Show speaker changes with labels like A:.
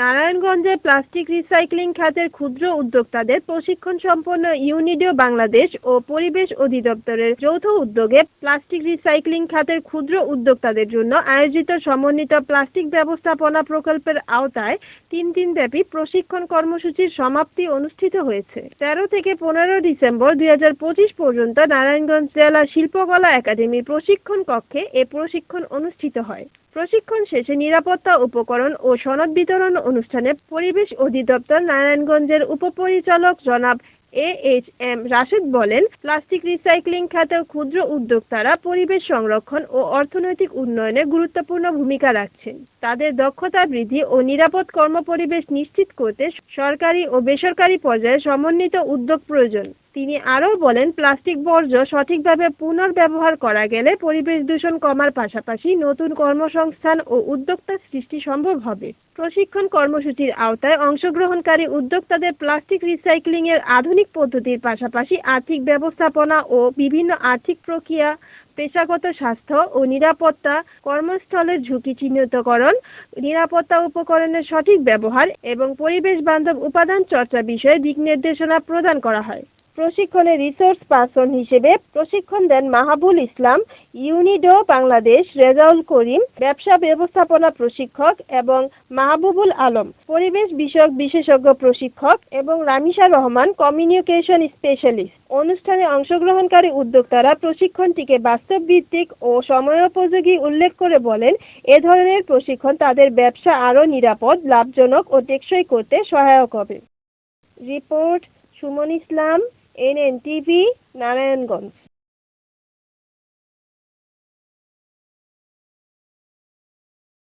A: নারায়ণগঞ্জে plastic recycling খাতের ক্ষুদ্র উদ্যোক্তাদের প্রশিক্ষণ সম্পন্ন ইউনিডিও বাংলাদেশ ও পরিবেশ অধিদপ্তরের যৌথ উদ্যোগে প্লাস্টিক রিসাইক্লিং খাতের ক্ষুদ্র উদ্যোক্তাদের জন্য আয়োজিত সমন্বিত প্লাস্টিক ব্যবস্থাপনা প্রকল্পের আওতায় তিন দিনব্যাপী প্রশিক্ষণ কর্মসূচির সমাপ্তি অনুষ্ঠিত হয়েছে। তেরো থেকে পনেরো ডিসেম্বর দুই হাজার পঁচিশ পর্যন্ত নারায়ণগঞ্জ জেলা শিল্পকলা একাডেমির প্রশিক্ষণ কক্ষে এ প্রশিক্ষণ অনুষ্ঠিত হয়। প্রশিক্ষণ শেষে নিরাপত্তা উপকরণ ও সনদ বিতরণ অনুষ্ঠানে পরিবেশ অধিদপ্তর নারায়ণগঞ্জের উপপরিচালক জনাব এ এইচ এম রাশেদ বলেন, প্লাস্টিক রিসাইক্লিং খাতের ক্ষুদ্র উদ্যোক্তারা পরিবেশ সংরক্ষণ ও অর্থনৈতিক উন্নয়নে গুরুত্বপূর্ণ ভূমিকা রাখছেন। তাদের দক্ষতা বৃদ্ধি ও নিরাপদ কর্মপরিবেশ নিশ্চিত করতে সরকারি ও বেসরকারি পর্যায়ে সমন্বিত উদ্যোগ প্রয়োজন। তিনি আরও বলেন, প্লাস্টিক বর্জ্য সঠিকভাবে পুনর্ব্যবহার করা গেলে পরিবেশ দূষণ কমার পাশাপাশি নতুন কর্মসংস্থান ও উদ্যোক্তা সৃষ্টি সম্ভব হবে। প্রশিক্ষণ কর্মসূচির আওতায় অংশগ্রহণকারী উদ্যোক্তাদের প্লাস্টিক রিসাইক্লিংয়ের আধুনিক পদ্ধতির পাশাপাশি আর্থিক ব্যবস্থাপনা ও বিভিন্ন আর্থিক প্রক্রিয়া, পেশাগত স্বাস্থ্য ও নিরাপত্তা, কর্মস্থলের ঝুঁকি চিহ্নিতকরণ, নিরাপত্তা উপকরণের সঠিক ব্যবহার এবং পরিবেশ বান্ধব উপাদান চর্চা বিষয়ে দিক নির্দেশনা প্রদান করা হয়। প্রশিক্ষণে রিসোর্স পার্সন হিসেবে প্রশিক্ষণ দেন মাহাবুল ইসলাম ইউনিডো বাংলাদেশ রেজাউল করিম ব্যবসা ব্যবস্থাপনা প্রশিক্ষক এবং মাহবুবুল আলম, পরিবেশ বিষয়ক বিশেষজ্ঞ প্রশিক্ষক এবং রামিসা রহমান কমিউনিকেশন স্পেশালিস্ট অনুষ্ঠানে অংশগ্রহণকারী উদ্যোক্তারা প্রশিক্ষণটিকে বাস্তব ভিত্তিক ও সময়োপযোগী উল্লেখ করে বলেন, এ ধরনের প্রশিক্ষণ তাদের ব্যবসা আরও নিরাপদ, লাভজনক ও টেকসই করতে সহায়ক হবে। রিপোর্ট, সুমন ইসলাম। এনএনটিভি নারায়ণগঞ্জ।